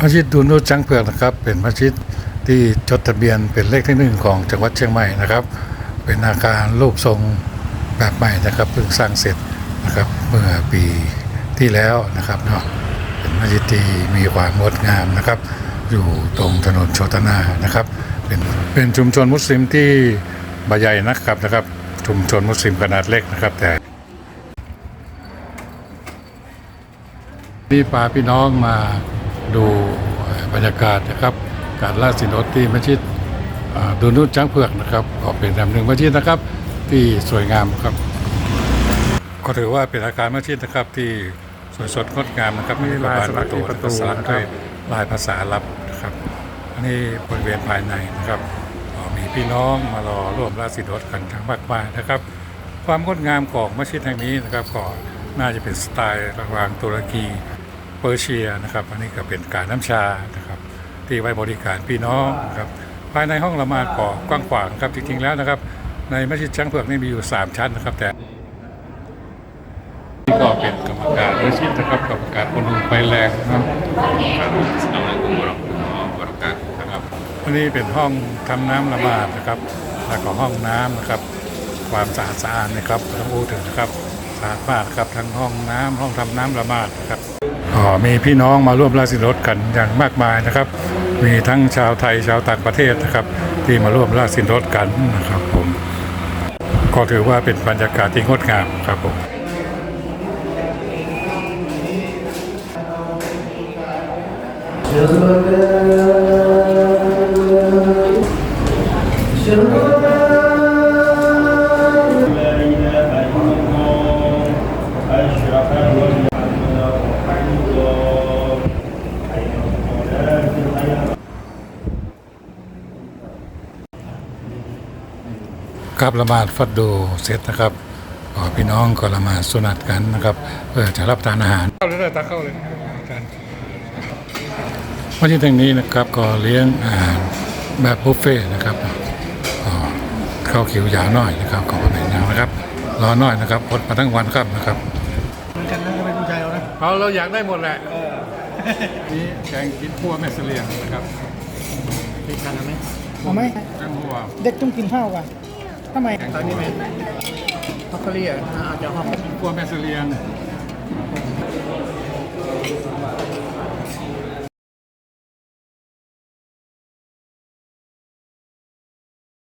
มัสยิดดูนูจังเผือกนะครับ เป็นมัสยิดที่จดทะเบียนเป็นเลขที่หนึ่งของจังหวัดเชียงใหม่นะครับ เป็นอาคารรูปทรงแบบใหม่นะครับเพิ่งสร้างเสร็จนะครับเมื่อปีที่แล้วนะครับเนาะเป็นมัสยิดที่มีความงดงามนะครับ อยู่ตรงถนนโชตนานะครับเป็นเป็นชุมชนมุสลิมที่บาใหญ่นะครับนะครับ ชุมชนมุสลิมขนาดเล็กนะครับ แต่มีป่าพี่น้องมา ดูบรรยากาศนะครับ การล่าสินอดที่มัสยิดดูนุชจ้างเผือกนะครับก็เป็นลำหนึ่งมัสยิดนะครับ ที่สวยงามครับ ก็ถือว่าเป็นอาคารมัสยิดนะครับที่สวยสดงดงามนะครับมีลายสลักที่ประตูสลักด้วยลายภาษาอาหรับนะครับอันนี้บริเวณภายในนะครับมีพี่น้องมารอร่วมราศีรถกันทั้งมากมายนะครับ ความงดงามของมัสยิดแห่งนี้นะครับก็น่าจะเป็นสไตล์ระหว่างตุรกี อร์เซียนะครับ อันนี้ก็เป็นการน้ำชานะครับ ที่ไว้บริการพี่น้องนะครับภายในห้องละหมาดก็กว้างขวางครับจริงๆแล้วนะครับ ในมัสยิดช้างเผือกนี่มีอยู่ 3 ชั้นนะครับ แต่นี่ก็เป็นกรรมการมัสยิดนะครับกรรมการคนหนุ่มไฟแรงนะครับ Assalamualaikum warahmatullahi wabarakatuh. นะครับอันนี้เป็นห้องทำน้ำละหมาดนะครับ แล้วก็ห้องน้ำนะครับ ความสะอาดสะอาดนะครับต้องพูดถึงนะครับ สะอาดมาครับทั้งห้องน้ำห้องทำน้ำละหมาดนะครับอ๋อมีพี่น้องมาร่วมราศีรถกันอย่างมากมายนะครับ มีทั้งชาวไทยชาวต่างประเทศนะครับ ที่มาร่วมราศีรถกันนะครับผมก็ถือว่าเป็นบรรยากาศที่งดงามครับผม لا ครับละหมาดฟัดดูเสร็จนะครับอ๋อพี่น้องก็ละหมาดสุนัตกันนะครับเพื่อจะรับทานอาหารเข้าเลยตาเข้าเลยวันที่ทางนี้นะครับก็เลี้ยงอาหารแบบบุฟเฟ่ต์นะครับอ๋อเข้าคิวยาวหน่อยนะครับขอบคุณยาวนะครับรอหน่อยนะครับอดมาทั้งวันครับนะครับกันนะไม่ดูใจเรานะเราเราอยากได้หมดแหละนี่แกงกินพัวแม่เสลียงนะครับมีกันไหมเอาไหมแกงพัวเด็กต้องกินข้าวกัน ทำไมตอนนี้ไหมฮอกเกอรี่อะอาจจะฮอกพัวแม่เสลียง